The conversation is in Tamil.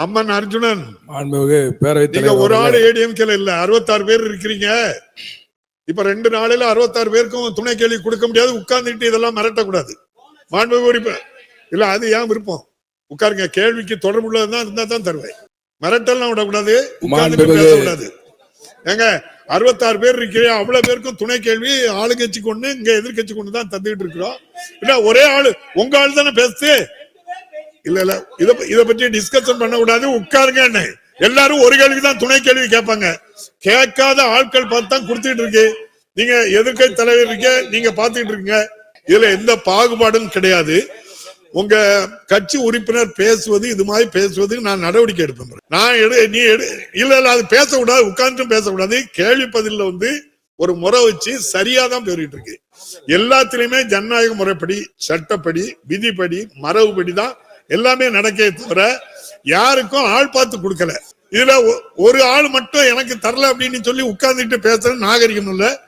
அம்மன் அர்ஜுனன். மாண்புமிகு பேரவைத் நீங்க தலைவர் ஒரு ஆள் அவர்களே, ஏடிஎம்கேல இல்ல அறுபத்தாறு பேர் இருக்கிறீங்க. இப்ப ரெண்டு நாளையில அறுபத்தாறு பேருக்கும் துணை கேள்வி கொடுக்க முடியாது உட்கார்ந்துட்டு இதெல்லாம் மிரட்டக்கூடாது. மாண்புமிகு உறுப்பினர் இல்ல அது ஏன் விருப்பம்? உட்காருங்க கேள்விக்கு தொடர்புள்ளதுதான் இருந்தா தான் தருவேன். மிரட்டல்லாம் விடக்கூடாது உட்கார்ந்துட்டு மாண்புமிகு- பேசக்கூடாது. ஏங்க அறுபத்தாறு பேர் இருக்கிறீங்க அவ்வளவு பேருக்கும் துணை கேள்வி ஆளுங்கட்சி கொண்டு இங்க எதிர்க்கட்சி கொண்டு தான் தந்துகிட்டு இருக்கிறோம். இல்ல ஒரே ஆளு உங்க ஆள் தானே பேசுது. இல்ல இல்ல. இத இத பத்தி டிஸ்கஷன் பண்ண கூடாது உட்காருங்க எல்லாரும் ஒரு கேள்வி தான் துணை கேள்வி கேட்பாங்க. கேட்காத ஆட்கள் பார்த்து தான் கொடுத்துட்டு இருக்கு. நீங்க எதிர்கட்சி தலைவர் இருக்க நீங்க பாத்துட்டு இருக்கீங்க. இதுல எந்த பாகுபாடும் கிடையாது. உங்க கட்சி உறுப்பினர் பேசுவது இது மாதிரி பேசுவது நான் நடவடிக்கை எடுப்பேன் நான் எடு நீ எடு இல்ல இல்ல அது பேசக்கூடாது. உட்காந்துட்டும் பேசக்கூடாது. கேள்வி பதில வந்து ஒரு முறை வச்சு சரியா தான் போயிட்டு இருக்கு. எல்லாத்திலயுமே ஜனநாயக முறைப்படி சட்டப்படி விதிப்படி மரபுப்படி தான் எல்லாமே நடக்கே தவிர யாருக்கும் ஆள் பார்த்து கொடுக்கல. இதுல ஒ- ஒரு ஆள் மட்டும் எனக்கு தரல அப்படின்னு சொல்லி உட்கார்ந்துட்டு பேசுற நாகரிகம் இல்ல.